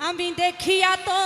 আমি দেখিয়া তো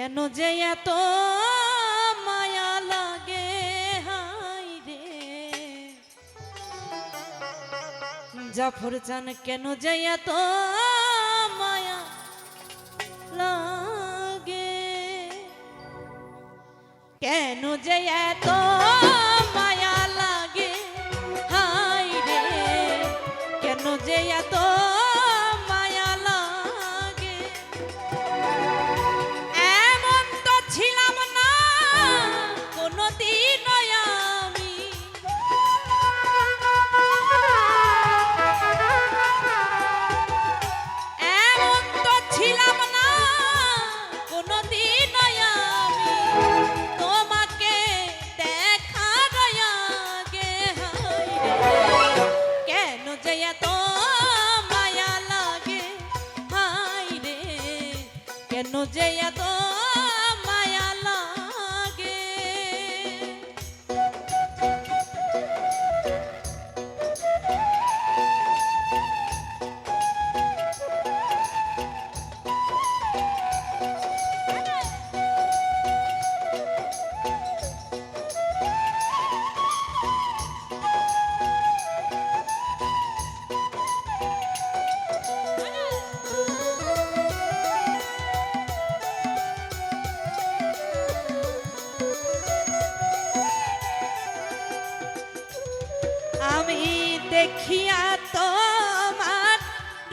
কেন যে এত মায়া লাগে? হাই রে। জাফর চান কেন যে এত কেন যে এত দেখিয়া তোমার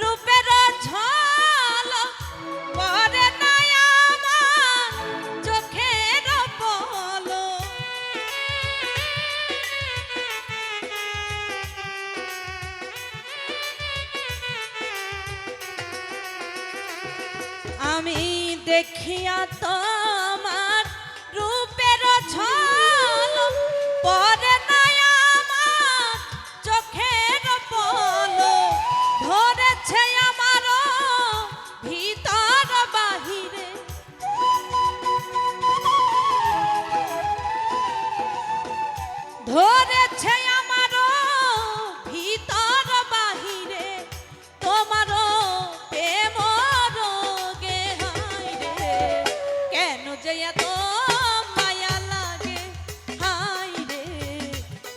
রূপের ঝল পরে চোখের পল আমি দেখিয়া তোমার যে এত মায়া লাগে। হাই রে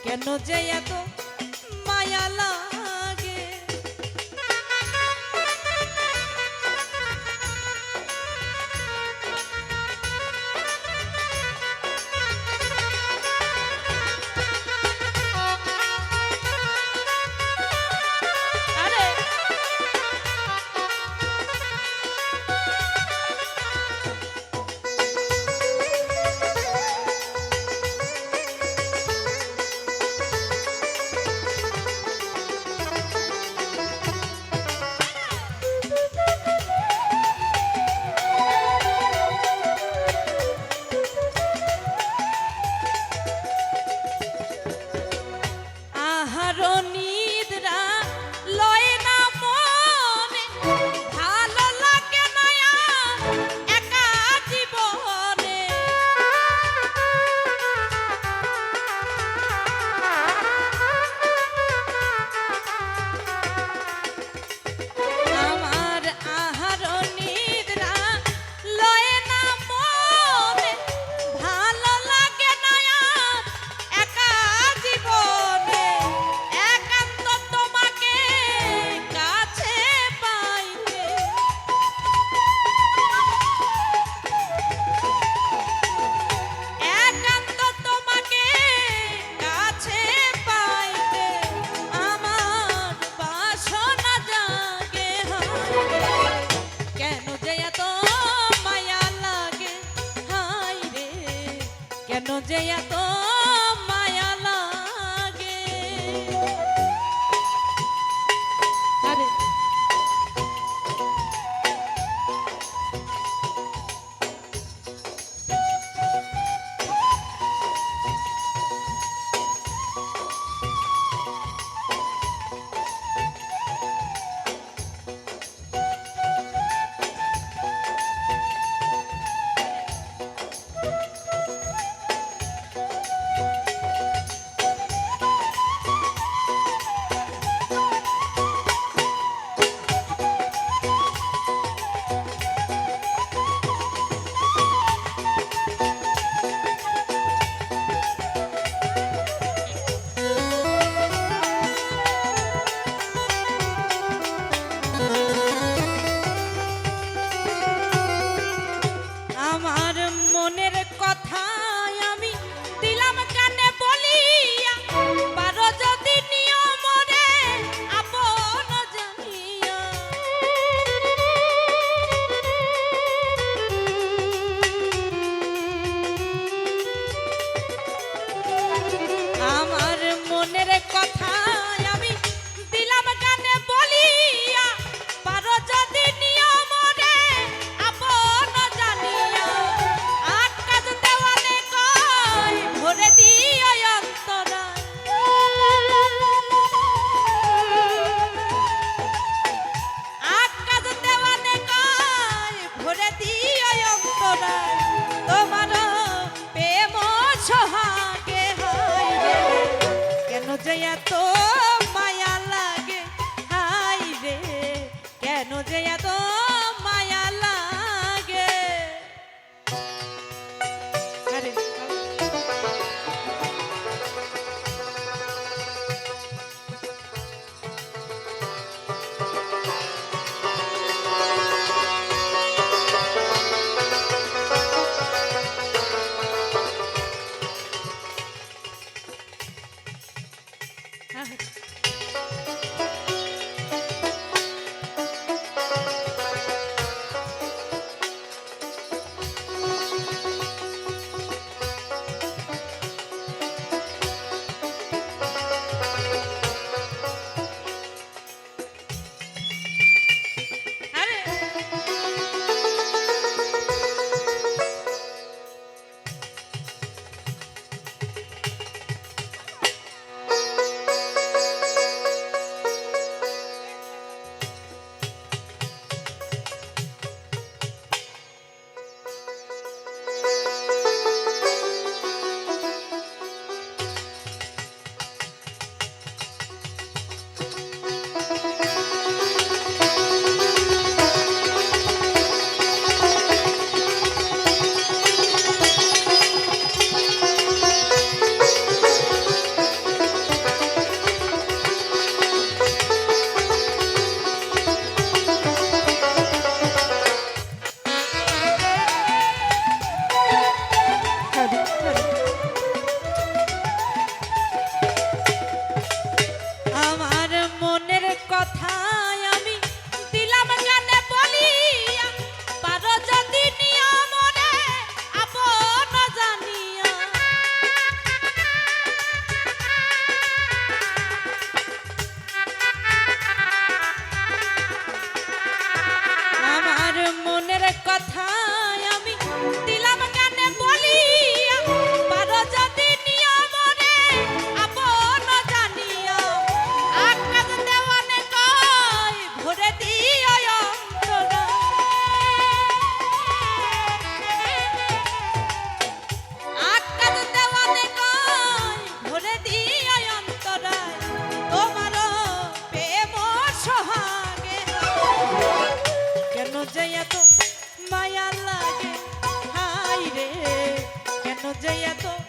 কেন যে এত মায়া লাগে? যে এত